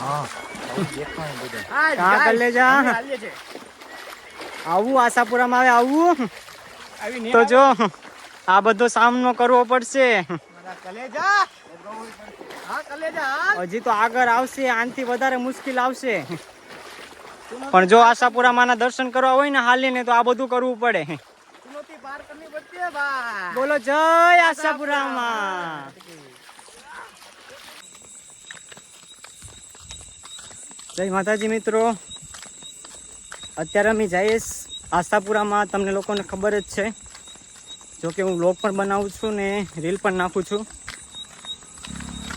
હા આવું આશાપુરામાં આવે આવું? તો જો આ બધો સામનો કરવો પડશે. હજી તો આગળ આવશે આનથી વધારે મુશ્કેલ આવશે. પણ જો આશાપુરામાં દર્શન કરવા હોય ને હાલીને તો આ બધું કરવું પડે. બોલો જય આશાપુરામાં. જય માતાજી મિત્રો. અત્યારે અમે જઈએ આશાપુરામાં. તમને લોકોને ખબર જ છે. જો કે હું વ્લોગ પણ બનાવું છું ને રીલ પણ નાખું છું.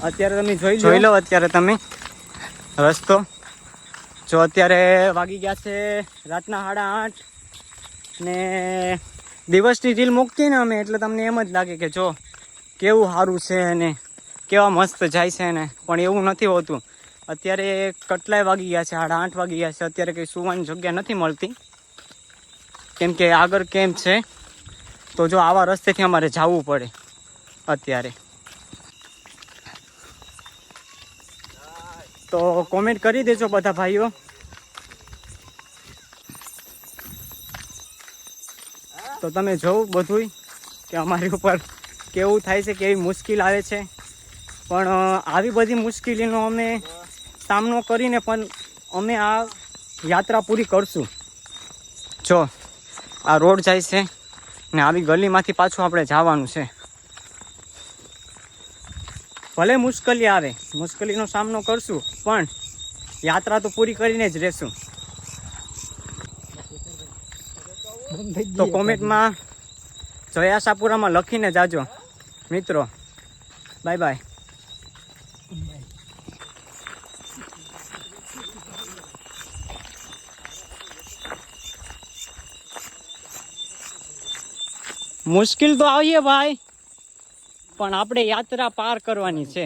અત્યારે તમે જોઈ જોઈ લો અત્યારે તમે. રસ્તો. જો અત્યારે વાગી ગયા છે રાતના સાડા આઠ. ને દિવસની રીલ મૂકતી ને અમે, એટલે તમને એમ જ લાગે કે જો કેવું સારું છે ને કેવા મસ્ત જાય છે ને. પણ એવું નથી હોતું. અત્યારે કટલાય વાગી ગયા છે, સાડા આઠ વાગી ગયા છે. અત્યારે કંઈ સુવાની જગ્યા નથી મળતી. કેમ કે આગળ કેમ છે? તો જો આવા રસ્તેથી અમારે જવું પડે અત્યારે. તો કોમેન્ટ કરી દેજો બધા ભાઈઓ. તો તમે જોવું બધુંય કે અમારી ઉપર કેવું થાય છે, કેવી મુશ્કેલ આવે છે. પણ આવી બધી મુશ્કેલીનો અમે સામનો કરીને પણ અમે આ યાત્રા પૂરી કરશું. જો, આ રોડ જાય છે ને આવી ગલીમાંથી પાછું આપણે જવાનું છે. ભલે મુશ્કેલી આવે, મુશ્કેલીનો સામનો કરશું, પણ યાત્રા તો પૂરી કરીને જ રહેશું. તો કોમેન્ટમાં જયાશાપુરામાં લખીને જાજો, મિત્રો. Bye bye. મુશ્કેલ તો આવીએ ભાઈ પણ આપણે યાત્રા પાર કરવાની છે.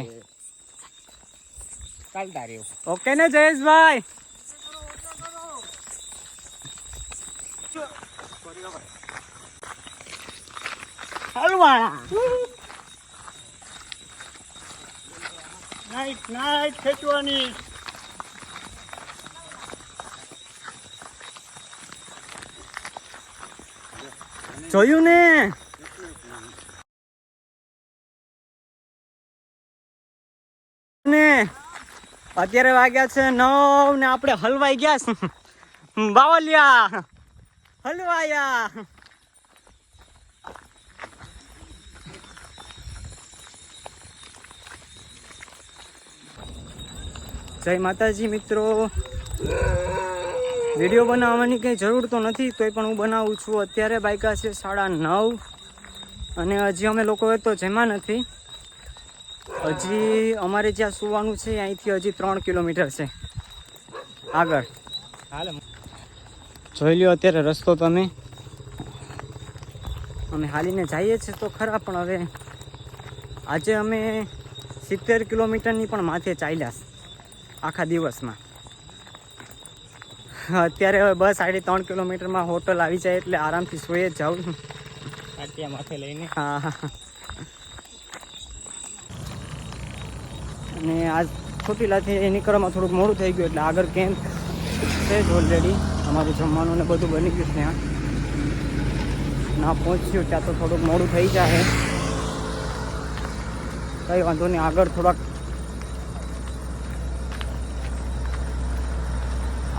ઓકે ને જયેશભાઈ? નાઈટ નાઈટ ખેંચવાની. જોયું ને? ને? અત્યારે વાગ્યા છે નવ ને આપણે હલવાઈ ગયા છે. બાવલિયા હલવાયા! જય માતાજી મિત્રો. વીડિયો બનાવવાની કંઈ જરૂર તો નથી, તોય પણ હું બનાવું છું. અત્યારે બાયકા છે સાડા નવ અને હજી અમે લોકોએ તો જેમાં નથી. હજી અમારે જ્યાં સુવાનું છે, અહીંથી હજી ત્રણ કિલોમીટર છે. આગળ. હાલ જોઈ લ્યો અત્યારે રસ્તો તમે. અમે હાલીને જઈએ છીએ તો ખરા, પણ હવે આજે અમે સિત્તેર કિલોમીટરની પણ માથે ચાલ્યા આખા દિવસમાં. અત્યારે હવે બસ સાડી ત્રણ કિલોમીટરમાં હોટલ આવી જાય એટલે આરામથી સોઈ જ જાઉં આટિયા માથે લઈને. હા હા હા. અને આજ ચોટીલાથી નીકળવામાં થોડુંક મોડું થઈ ગયું એટલે આગળ કેમ્પ છે જ ઓલરેડી અમારું જમવાનું ને બધું બની ગયું ત્યાં. ના પહોંચ્યું ત્યાં તો થોડુંક મોડું થઈ જાય કંઈ વાંધો નહીં આગળ થોડાક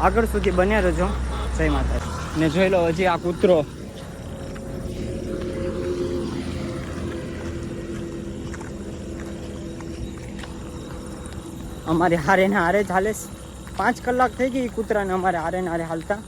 આગળ સુધી બન્યા રહેજો. જય માતા ને જોઈ લો હજી આ કૂતરો. અમારે હારે ને હારે જ હાલે પાંચ કલાક થઈ ગઈ કૂતરાને અમારે હારે ને હારે હાલતા.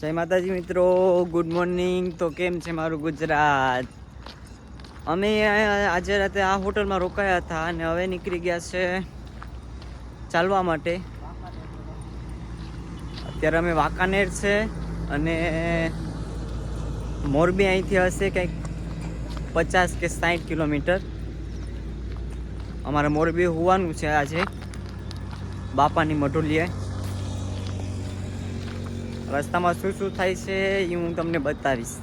જય માતાજી મિત્રો ગુડ મોર્નિંગ તો કેમ છે મારું ગુજરાત? અમે આજે રાતે આ હોટલમાં રોકાયા હતા અને હવે નીકળી ગયા છે ચાલવા માટે. અત્યારે અમે વાંકાનેર છે અને મોરબી અહીંથી હશે કંઈક પચાસ કે સાઠ કિલોમીટર. અમારે મોરબી હોવાનું છે આજે, બાપાની મઢુલીએ રસ્તામાં શું શું થાય છે એ હું તમને બતાવીશ.